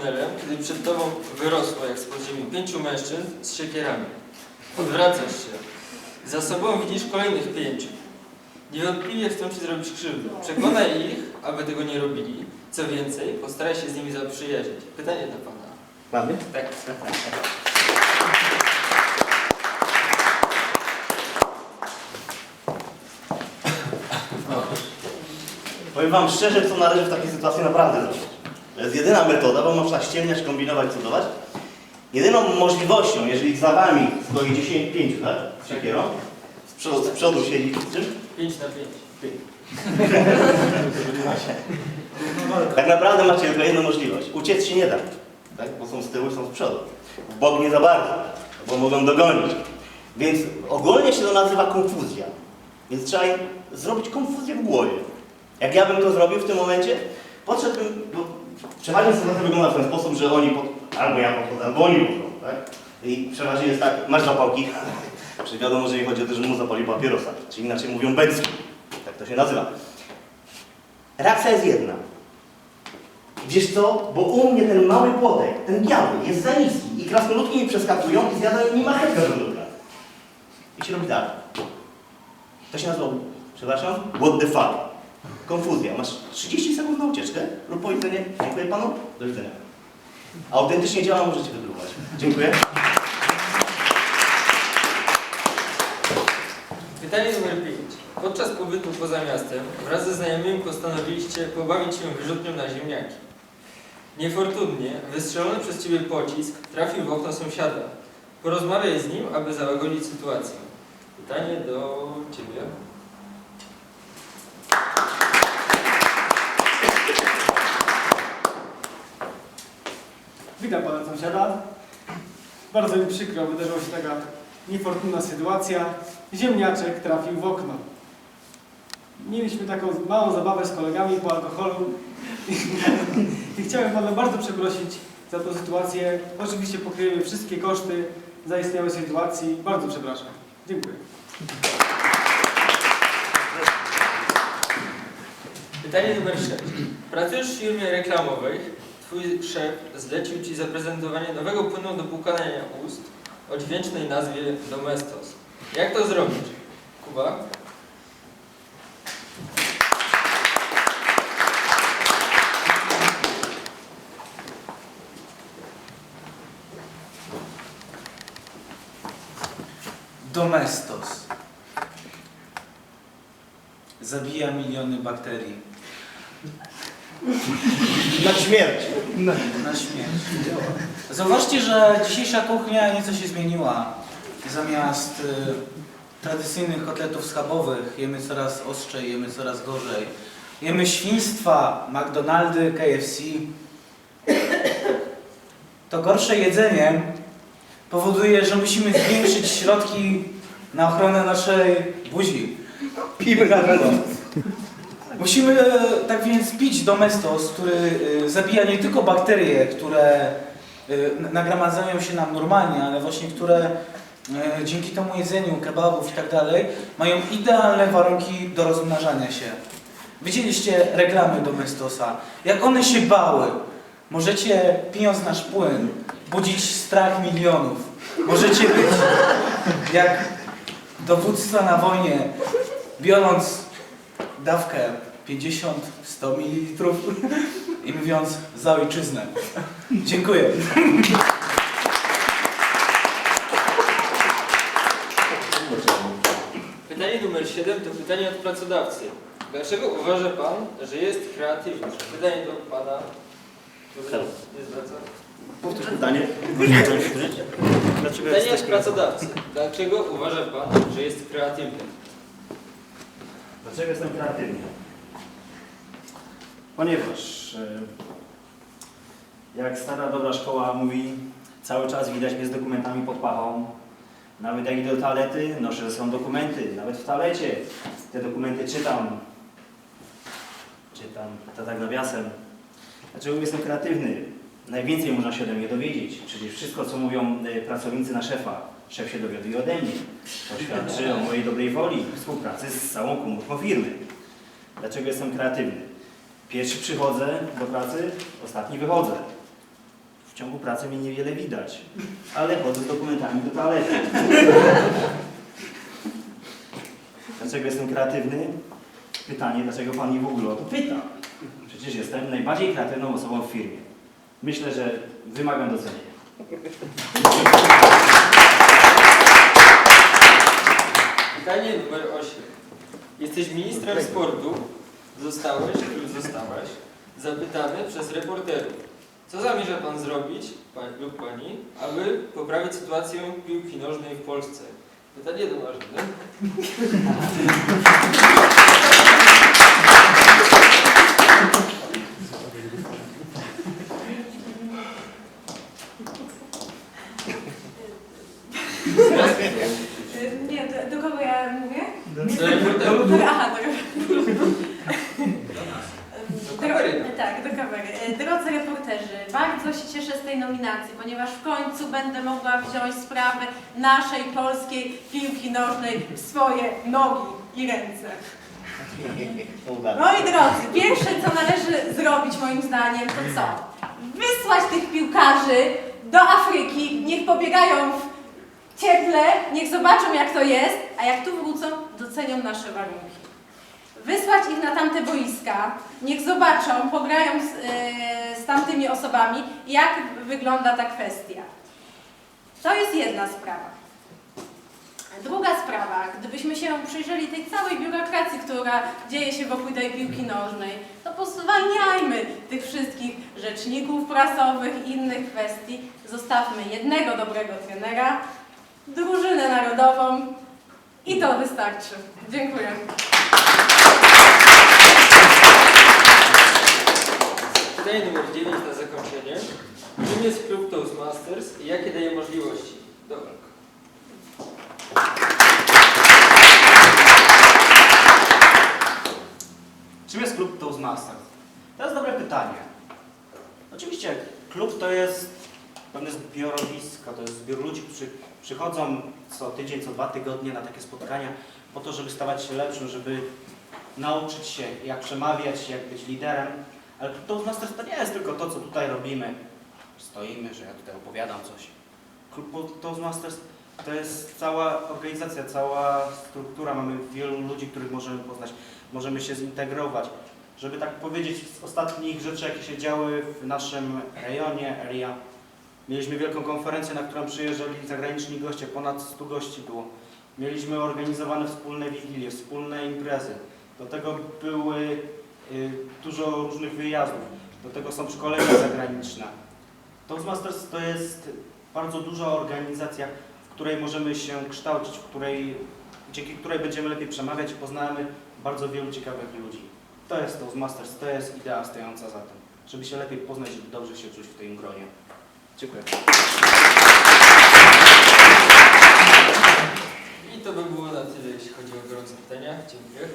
tunelem, kiedy przed tobą wyrosło jak z podziemi pięciu mężczyzn z siekierami. Odwracasz się. Za sobą widzisz kolejnych pięciu. Niewątpliwie chcą ci zrobić krzywdę. Przekonaj ich, aby tego nie robili. Co więcej, postaraj się z nimi zaprzyjaźnić. Pytanie do pana. Mamy? Tak. Powiem wam szczerze, co należy w takiej sytuacji naprawdę zrobić. To jest jedyna metoda, bo można ściemniać, kombinować, cudować. Jedyną możliwością, jeżeli za wami stoi 10, 5, tak? Z siekierą. Z przodu, z przodu siedzi z czym? Pięć na pięć. Tak naprawdę macie tylko jedną możliwość. Uciec się nie da, tak? bo są z tyłu, są z przodu. W bok nie za bardzo, bo mogą dogonić. Więc ogólnie się to nazywa konfuzja. Więc trzeba zrobić konfuzję w głowie. Jak ja bym to zrobił w tym momencie, podszedłbym, bo przeważnie sytuacja wygląda w ten sposób, że oni pod, albo ja podchodzę, albo oni podchodzą, tak? I przeważnie jest tak, masz zapałki, czyli wiadomo, że nie chodzi o to, że mu zapali papierosa, czy inaczej mówią bęcki. Tak to się nazywa. Reakcja jest jedna. Wiesz co? Bo u mnie ten mały płotek, ten biały, jest za niski i krasnoludki mi przeskakują i zjadają mi marchewkę żołądka. I się robi tak. To się nazywa, przepraszam, what the fuck. Konfuzja. Masz 30 sekund na ucieczkę lub powiedzenie, dziękuję panu, do widzenia. Autentycznie działa, możecie wydrukować. Dziękuję. Pytanie numer 5. Podczas pobytu poza miastem wraz ze znajomymi postanowiliście pobawić się wyrzutnią na ziemniaki. Niefortunnie wystrzelony przez ciebie pocisk trafił w okno sąsiada. Porozmawiaj z nim, aby załagodzić sytuację. Pytanie do ciebie. Witam pana sąsiada. Bardzo mi przykro, wydarzyła się taka niefortunna sytuacja. Ziemniaczek trafił w okno. Mieliśmy taką małą zabawę z kolegami po alkoholu i chciałem pana bardzo przeprosić za tę sytuację. Oczywiście pokryjemy wszystkie koszty zaistniałej sytuacji. Bardzo przepraszam. Dziękuję. Pytanie numer 6. Pracujesz w firmie reklamowej. Twój szef zlecił ci zaprezentowanie nowego płynu do płukania ust o dźwięcznej nazwie Domestos. Jak to zrobić? Kuba? Domestos. Zabija miliony bakterii. Na śmierć. Na śmierć. Zauważcie, że dzisiejsza kuchnia nieco się zmieniła. Zamiast y, tradycyjnych kotletów schabowych jemy coraz ostrzej, jemy coraz gorzej. Jemy świństwa, McDonaldy, KFC. To gorsze jedzenie powoduje, że musimy zwiększyć środki na ochronę naszej buzi. Pijmy na. Musimy e, tak więc pić domestos, który e, zabija nie tylko bakterie, które e, nagromadzają się nam normalnie, ale właśnie które dzięki temu jedzeniu, kebabów i tak dalej, mają idealne warunki do rozmnażania się. Widzieliście reklamy domestosa, jak one się bały. Możecie, pijąc nasz płyn, budzić strach milionów. Możecie być jak dowódca na wojnie, biorąc dawkę 50-100 ml i mówiąc za ojczyznę. Dziękuję. Pytanie numer 7 to pytanie od pracodawcy. Dlaczego uważa Pan, że jest kreatywny? Pytanie do Pana. Halo. Nie zwraca. Powtórz pytanie. Dlaczego Pytanie od pracodawcy. Dlaczego uważa Pan, że jest kreatywny? Dlaczego jestem kreatywny? Ponieważ e, jak stara dobra szkoła mówi, cały czas widać mnie z dokumentami pod pachą. Nawet jak idę do toalety, noszę ze sobą dokumenty. Nawet w toalecie te dokumenty czytam. Czytam, to tak nawiasem. Dlaczego jestem kreatywny? Najwięcej można się ode mnie dowiedzieć. Przecież wszystko, co mówią e, pracownicy na szefa, szef się dowiaduje ode mnie. To świadczy o mojej dobrej woli współpracy z całą komórką firmy. Dlaczego jestem kreatywny? Pierwszy przychodzę do pracy, ostatni wychodzę. W ciągu pracy mnie niewiele widać, ale chodzę z dokumentami do toalety. Dlaczego jestem kreatywny? Pytanie, dlaczego pan mnie w ogóle o to pyta? Przecież jestem najbardziej kreatywną osobą w firmie. Myślę, że wymagam docenienia. Pytanie numer 8. Jesteś ministrem sportu, zostałeś lub zostałaś zapytany przez reporterów, co zamierza Pan zrobić, Pan lub Pani, aby poprawić sytuację piłki nożnej w Polsce? Pytanie do Marzyny. Nie, do, do kogo ja mówię? Do reporterów. Do, aha, do, Do kamery. Tak, do kamery. Y, Drodzy reporterzy, bardzo się cieszę z tej nominacji, ponieważ w końcu będę mogła wziąć sprawę naszej polskiej piłki nożnej w swoje nogi i ręce. Moi drodzy, pierwsze co należy zrobić moim zdaniem to co? Wysłać tych piłkarzy do Afryki, niech pobiegają w cieple, niech zobaczą jak to jest, a jak tu wrócą, docenią nasze warunki. Wysłać ich na tamte boiska, niech zobaczą, pograją z, e, z tamtymi osobami, jak wygląda ta kwestia. To jest jedna sprawa. Druga sprawa, gdybyśmy się przyjrzeli tej całej biurokracji, która dzieje się wokół tej piłki nożnej, to pozwalniajmy tych wszystkich rzeczników prasowych innych kwestii. Zostawmy jednego dobrego trenera, drużynę narodową i to wystarczy. Dziękuję. Pytanie numer 9 na zakończenie. Czym jest klub Toastmasters i jakie daje możliwości? Do walk. Czym jest klub Toastmasters? To jest dobre pytanie. Oczywiście klub to jest pewne zbiorowisko, to jest zbiór ludzi, którzy przychodzą co tydzień, co dwa tygodnie na takie spotkania po to, żeby stawać się lepszym, żeby nauczyć się jak przemawiać, jak być liderem. Ale klub Toastmasters to nie jest tylko to, co tutaj robimy. Stoimy, że ja tutaj opowiadam coś. Toastmasters to jest cała organizacja, cała struktura. Mamy wielu ludzi, których możemy poznać możemy się zintegrować. Żeby tak powiedzieć, z ostatnich rzeczy, jakie się działy w naszym rejonie, area, mieliśmy wielką konferencję, na którą przyjeżdżali zagraniczni goście, ponad 100 gości było. Mieliśmy organizowane wspólne wigilie, wspólne imprezy. Do tego były dużo różnych wyjazdów. Do tego są szkolenia zagraniczne. Toastmasters to jest bardzo duża organizacja, w której możemy się kształcić, w której, dzięki której będziemy lepiej przemawiać i poznamy bardzo wielu ciekawych ludzi. To jest Toastmasters, to jest idea stojąca za tym, żeby się lepiej poznać i dobrze się czuć w tym gronie. Dziękuję. I to by było na tyle, jeśli chodzi o gorące pytania. Dziękuję.